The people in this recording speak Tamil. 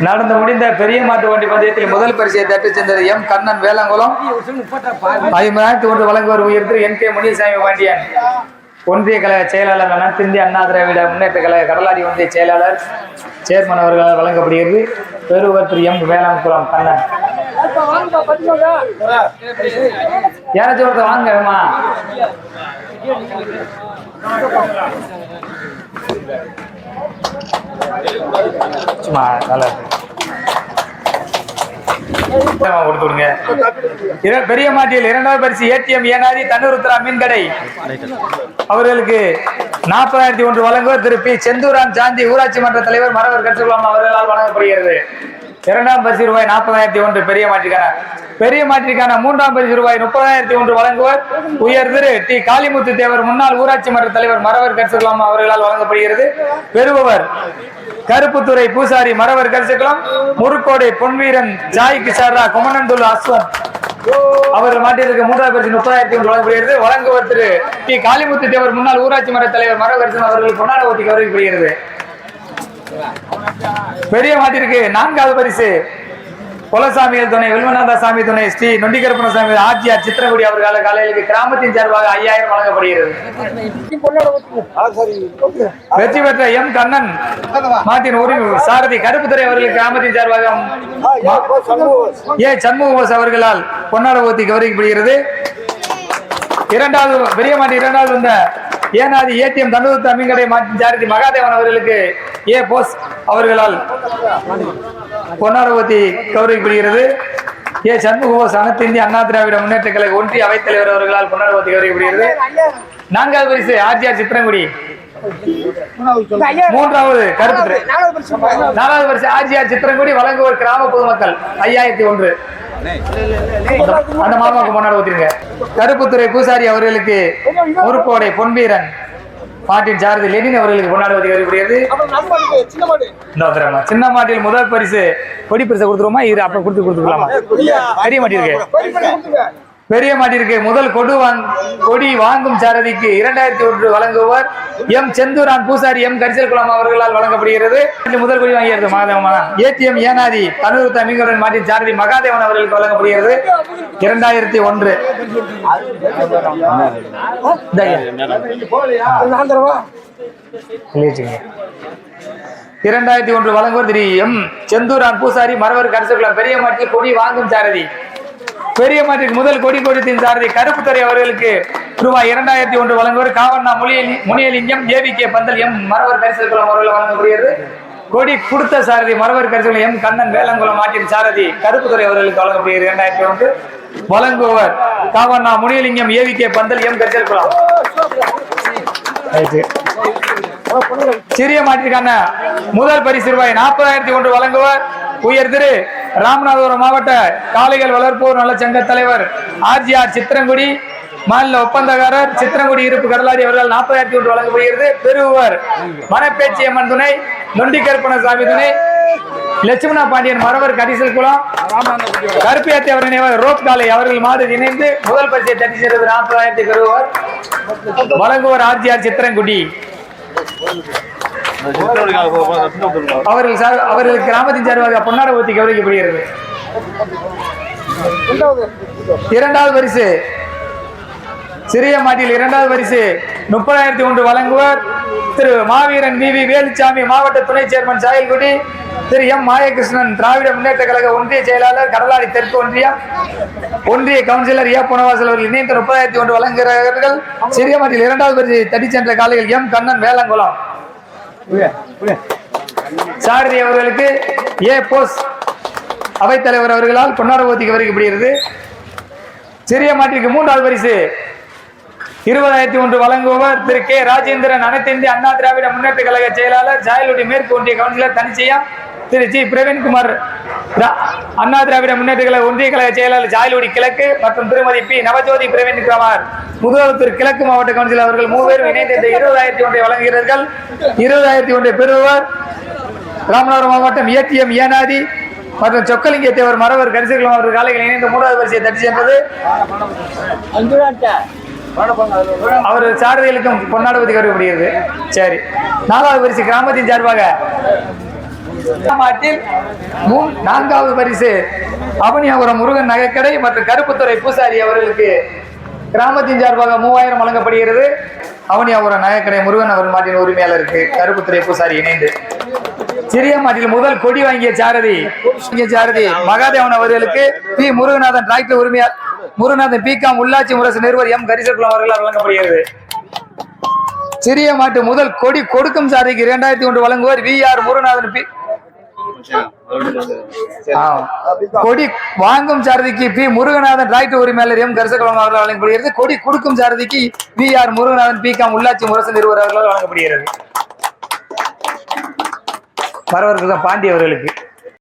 நடந்து முடிந்த பெரிய மாட்டு வண்டி பந்தயத்தில் முதல் பரிசை தட்டிச் சென்றது எம். கண்ணன் வேளாங்குளம். ஐம்பதாயிரத்தி ஒன்று வழங்குவர் உயர்த்து என். கே. முனிசாமி பாண்டியன். ஒன்றிய கழக செயலாளர் அனைத்து இந்திய அண்ணா திராவிட முன்னேற்ற கழக கடலாடி ஒன்றிய செயலாளர் சேர்மன் அவர்களால் வழங்கப்படுகிறது. பெருவர் திரு எம். வேளாங்குளம் கண்ணன். யாராச்சும் ஒருத்தர் வாங்க வேமா? சும்மா நல்லா இருக்கு. பெரிய மாட்டியில் இரண்டாவது பரிசு ஏடிஎம் ஏனாதி தன்னுருத்ரா மீன் கடை அவர்களுக்கு நாற்பதாயிரத்தி ஒன்று வழங்குவர் திரு பி செந்தூராம் சாந்தி ஊராட்சி மன்ற தலைவர் மரவர் கட்சி அவர்களால் வழங்கப்படுகிறது. இரண்டாம் பரிசு ரூபாய் நாற்பதாயிரத்தி ஒன்று பெரிய மாட்டிற்கான பெரிய மாற்றிக்கான மூன்றாம் பரிசு ரூபாய் முப்பதாயிரத்தி ஒன்று வழங்குவர். உயர் திரு டி. காளிமுத்து தேவர் முன்னாள் ஊராட்சி மன்ற தலைவர் மரவர் கட்சிகுளம் அவர்களால் வழங்கப்படுகிறது. பெறுபவர் கருப்புத்துறை பூசாரி மரவர் கரிசகுளம் முருக்கோடை பொன்வீரன் ஜாய் கிஷாரா குமணந்துல் அஸ்வத் அவர்கள் மாட்டிற்கு மூன்றாவது பரிசு முப்பதாயிரத்தி ஒன்று வழங்கப்படுகிறது. வழங்குவர் திரு டி. காளிமுத்து தேவர் முன்னாள் ஊராட்சி மன்ற தலைவர் மரகரிசன் அவர்கள் கொண்டாட ஓட்டிக்கு கௌரவிக்கப்படுகிறது பெரிய மாட்டிற்கு நான்காவது பரிசு. குலசாமிகள் துணை வில்வநாத சாமி துணை ஸ்ரீ நொண்டிகரப்பன சாமி ஆட்சியார் சித்திரகுடி அவர்களால் காலையிலுக்கு கிராமத்தின் சார்பாக ஐயாயிரம் வழங்கப்படுகிறது. வெற்றி பெற்ற எம் கண்ணன் மாட்டின் உரிமை சாரதி கருப்புத்துறை அவர்கள் கிராமத்தின் சார்பாக ஏ சண்முகவாஸ் அவர்களால் பொன்னாட ஊத்தி கௌரவிக்கப்படுகிறது இரண்டாவது பெரிய மாட்டி இரண்டாவது வந்த ஏனாதி ஏடிஎம் தண்டுத்து அம்மிங்கடை மாட்டின் சாரதி மகாதேவன் அவர்களுக்கு ஏ போஸ் அவர்களால் பொன்னாரபதி கௌரவிக்கப்படுகிறது. ஏ சண்முகவாஸ் அனைத்து இந்திய அண்ணா திராவிட முன்னேற்ற கழக ஒன்றிய அவைத்தலைவர் அவர்களால் பொன்னாரபதி கௌரவிக்கப்படுகிறது. நான்காவது பரிசு ஆர்ஜிஆர் சித்திரங்குடி. மூன்றாவது கருப்புத்துறை நாலாவது வருஷம் ஆர்ஜிஆர் சித்திரங்குடி வழங்குவோர் கிராம பொதுமக்கள் ஐயாயிரத்தி ஒன்று. அந்த மாமாவுக்கு முன்னாடி ஊத்திருங்க கருப்புத்துறை பூசாரி அவர்களுக்கு பொறுப்போடை பொன்வீரன் மாட்டின் சாரதி லெனின் அவர்களுக்கு கொண்டாடுவது வருகிறது இந்த. சின்ன மாட்டில் முதல் பரிசு கொடி பரிசு கொடுத்துருவோமா? இரு அப்ப கொடுத்து கொடுத்துக்கலாமா? பெரிய மாட்டி இருக்கு பெரிய மாட்டிற்கு முதல் கொடு கொடி வாங்கும் சாரதிக்கு இரண்டாயிரத்தி ஒன்று வழங்குவர் எம் செந்தூரான் பூசாரி எம் கரிசல் குளம் அவர்களால் வழங்கப்படுகிறது. முதல் கொடி வாங்கியது மகாதேவனா ஏடிஎம் ஏனாதி தனூர் தமிழ்களுடன் மாட்டின் சாரதி மகாதேவன் அவர்களுக்கு வழங்கப்படுகிறது. இரண்டாயிரத்தி ஒன்று. இரண்டாயிரத்தி ஒன்று வழங்குவர் திரு எம் செந்தூரான் பூசாரி மரவர் கரிசல் குளம் பெரிய மாட்டி கொடி வாங்கும் சாரதி. பெரிய மாட்டிற்கு முதல் கொடி கொடுத்தின் சாரதி கருப்புத்துறை அவர்களுக்கு ரூபாய் இரண்டாயிரத்தி ஒன்று வழங்குவர். Kavanna முனியலி Muniyalingam A V K Pandal M Maravar Karisalkulam அவர்கள் வழங்கப்படுகிறது கொடி கொடுத்த சாரதி மரவர் கரிசல்குளம் எம் கண்ணன் வேலங்குளம் மாட்டின் சாரதி கருப்புத்துறை அவர்களுக்கு வழங்கப்படுகிறது. இரண்டாயிரத்தி ஒன்று வழங்குவர். Kavanna Muniyalingam A V K Pandal M Karisalkulam. Right. சிறிய மாட்டிற்கான முதல் பரிசு ரூபாய் நாற்பதாயிரத்தி ஒன்று வழங்குவர். உயர் திரு ராமநாதபுரம் மாவட்ட காளைகள் வளர்ப்போர் நலச்சங்க தலைவர் ஆர்ஜிஆர் சித்திரங்குடி மாநில ஒப்பந்தக்காரர் சித்திரங்குடி இருப்பு கடலாடி அவர்கள் நாற்பதாயிரத்தி ஒன்று வழங்கப்படுகிறது. பெறுவர் மனப்பேச்சி அம்மன் துணை நொண்டிகற்பன சாமி துணை லட்சுமணா பாண்டியன் மரவர் கரிசல் குளம் கருப்பியாத்தி அவர் நினைவர் ரோப் காலை அவர்கள் மாடு இணைந்து முதல் பரிசை தட்டி சென்றது நாற்பதாயிரத்தி பெறுவர் வழங்குவர் ஆர்ஜிஆர் சித்திரங்குடி. அவர்கள் சார் அவர்கள் கிராமத்தின் சார்பாக பொன்னார ஊத்தி கௌரவிக்கப்படுகிறது. இரண்டாவது பரிசு சிறிய மாட்டில் இரண்டாவது பரிசு முப்பதாயிரத்தி ஒன்று வழங்குவர் திரு மாவீரன் வி வி வேலுச்சாமி மாவட்ட துணை சேர்மன் சாயல்குடி திரு எம் மாயகிருஷ்ணன் திராவிட முன்னேற்ற கழக ஒன்றிய செயலாளர் கடலாடி தெற்கு ஒன்றியம் ஒன்றிய கவுன்சிலர் ஏ புனவாசல் அவர்கள் இணைந்து முப்பதாயிரத்தி ஒன்று வழங்குகிறார்கள். சிறிய மாட்டில் இரண்டாவது பரிசு தட்டி சென்ற காலையில் எம் கண்ணன் வேலங்குளம் சாரதி அவர்களுக்கு ஏ போஸ் அவைத்தலைவர் அவர்களால் பொன்னாட வருகப்படுகிறது சிறிய மாற்றிற்கு மூன்றாவது பரிசு. இருபதாயிரத்தி ஒன்று வழங்குபவர் திரு கே ராஜேந்திரன் அனைத்து இந்திய அண்ணா திராவிட முன்னேற்ற கழக செயலாளர் ஜாயலுடைய மேற்கு ஒன்றிய கவுன்சிலர் தனிச்சையா திரு ஜி. பிரவீன்குமார். அண்ணா திராவிட முன்னேற்ற ஒன்றிய கழக செயலாளர் ஜாயலுடி கிழக்கு மற்றும் திருமதி பி. நவஜோதி பிரவீன்குமார் முதலமைச்சர் கிழக்கு மாவட்ட கவுன்சில் அவர்கள் மூவரும் இணைந்து இந்த இருபதாயிரத்தி ஒன்றை வழங்குகிறார்கள். இருபதாயிரத்தி ஒன்றை பெறுபவர் ராமநாதபுரம் மாவட்டம் ஏடிஎம் ஏனாதி மற்றும் சொக்கலிங்க தேவர் மரவர் கரிசகுளம் அவர்கள் காலையில் இணைந்து மூன்றாவது வரிசையை தட்டி சென்றது. அவர் சாரதிகளுக்கும் பொன்னாடுபதி கருவப்படுகிறது சரி. நாலாவது பரிசு கிராமத்தின் சார்பாக மாட்டில் நான்காவது பரிசு அவனியாபுரம் முருகன் நகைக்கடை மற்றும் கருப்புத்துறை பூசாரி அவர்களுக்கு கிராமத்தின் சார்பாக மூவாயிரம் வழங்கப்படுகிறது. அவனியாபுரம் நகைக்கடை முருகன் அவர் மாட்டின் உரிமையாளருக்கு கருப்புத்துறை பூசாரி இணைந்து. சிறிய மாட்டில் முதல் கொடி வாங்கிய சாரதி சாரதி மகாதேவன் அவர்களுக்கு பி. முருகநாதன் டிராக்டர் உரிமையாளர் முருகநாதன் பிகாம் உள்ளாட்சி முரசு நிறுவர் எம். கரிசகுலம் அவர்களால் வழங்கப்படுகிறது. சிறிய மாட்டு முதல் கொடி கொடுக்கும் சாரதிக்கு இரண்டாயிரத்தி ஒன்று வழங்குவார் வி. ஆர். முருகநாதன் பி. கொடி வாங்கும் சாரதிக்கு பி முருகநாதன் டிராக்டர் உரிமையாளர் எம் கரிசகுலம் அவர்கள் வழங்கப்படுகிறது. கொடி கொடுக்கும் சாரதிக்கு P R Muruganathan B com உள்ளாட்சி முரசு நிறுவனர் அவர்களால் வழங்கப்படுகிறது. பரவர்கள் பாண்டி அவர்களுக்கு.